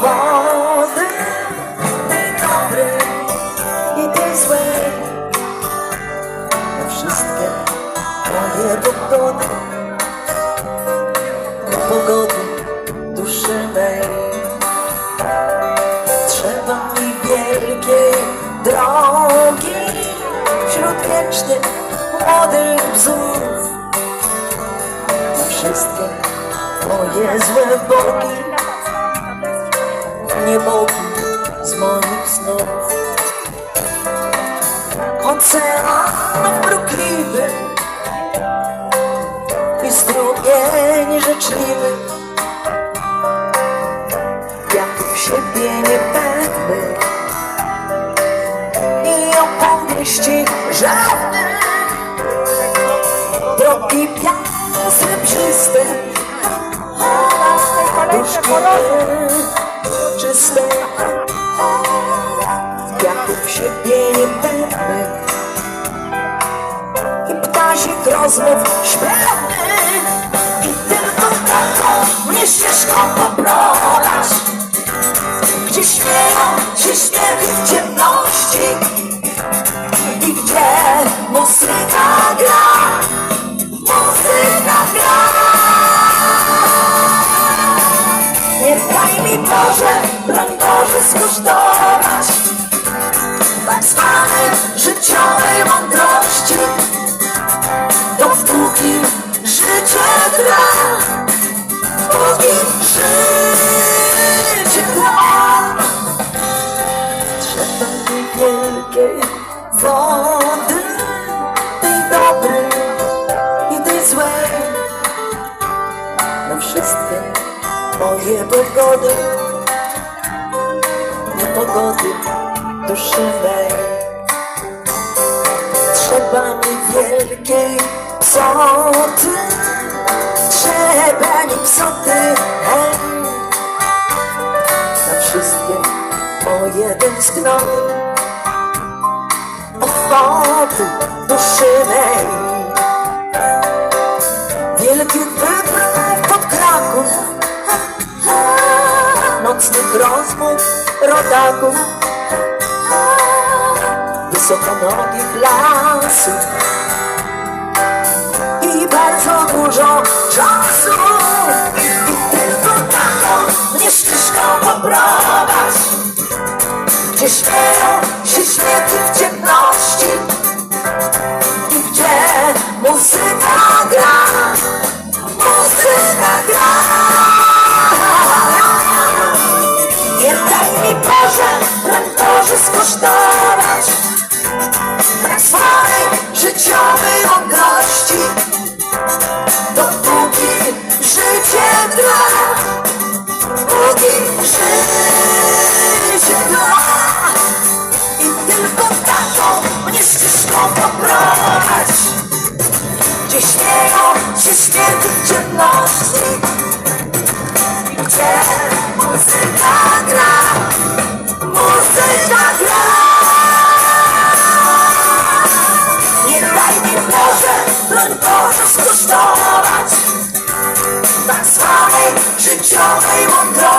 Wody, tej dobrej i tej złej. Na wszystkie moje pogody, pogody duszy mej. Trzeba mi wielkiej drogi wśród wiecznych młodych bzów. Na wszystkie moje złe bogi, nie bogi z moich snów. Ocean mrukliwy i strumień życzliwy jak w siebie nie i opowieści żadnych drogi piasy czyste duszki czyste jak w siebie nie i ptasich rozmów śpiewnych i tylko taką mnie ścieżką poprowadź. Gdzie śmieją się śmiechi w ciemności. I gdzie muzyka gra, muzyka gra. Nie daj mi Boże, Boże skosztować tak zwanej życiowej mądrości, dopóki życie trwa, dopóki życie trwa. Trzeba mi wielkiej wody, tej dobrej i tej złej. Na wszystkie moje pogody, niepogody duszy mej. Trzeba mi wielkiej psoty, trzeba mi psoty, hej na wszystkie moje tęsknoty, ochoty duszy mej. Wielki wypraw pod Kraków, nocnych rozmów rodaków, wysokonogich lasów i bardzo dużo czasu. I tylko taką mnie ścieżką poprowadź, gdzie śmieją się śmiechy w ciemności, gdzie muzyka gra, muzyka gra. Nie daj mi Boże, broń Boże skosztować tak zwanej życiowej mądrości,